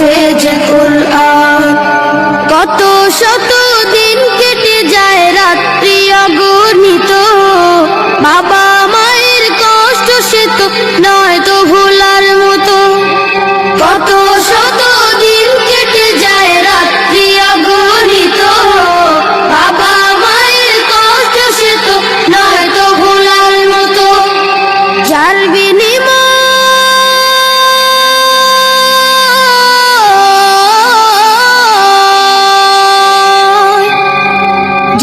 হাফেজ কুরআন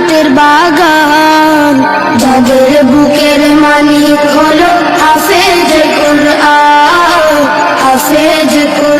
জান্নাতের বাগান। যাদের বুকের মালিক হলো হাফেজ কুরআন। হাফেজ কুরআন।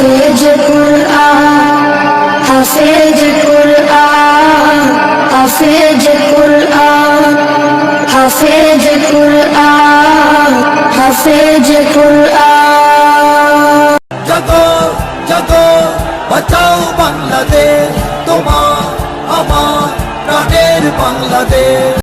হাফেজ কুরআন হাফেজ কুরআন হাফেজ কুরআন হাফেজ কুরআন হাফেজ কুরআন। জাগো জাগো বাঁচাও বাংলাদেশ, তোমার, আমার প্রাণের বাংলাদেশ।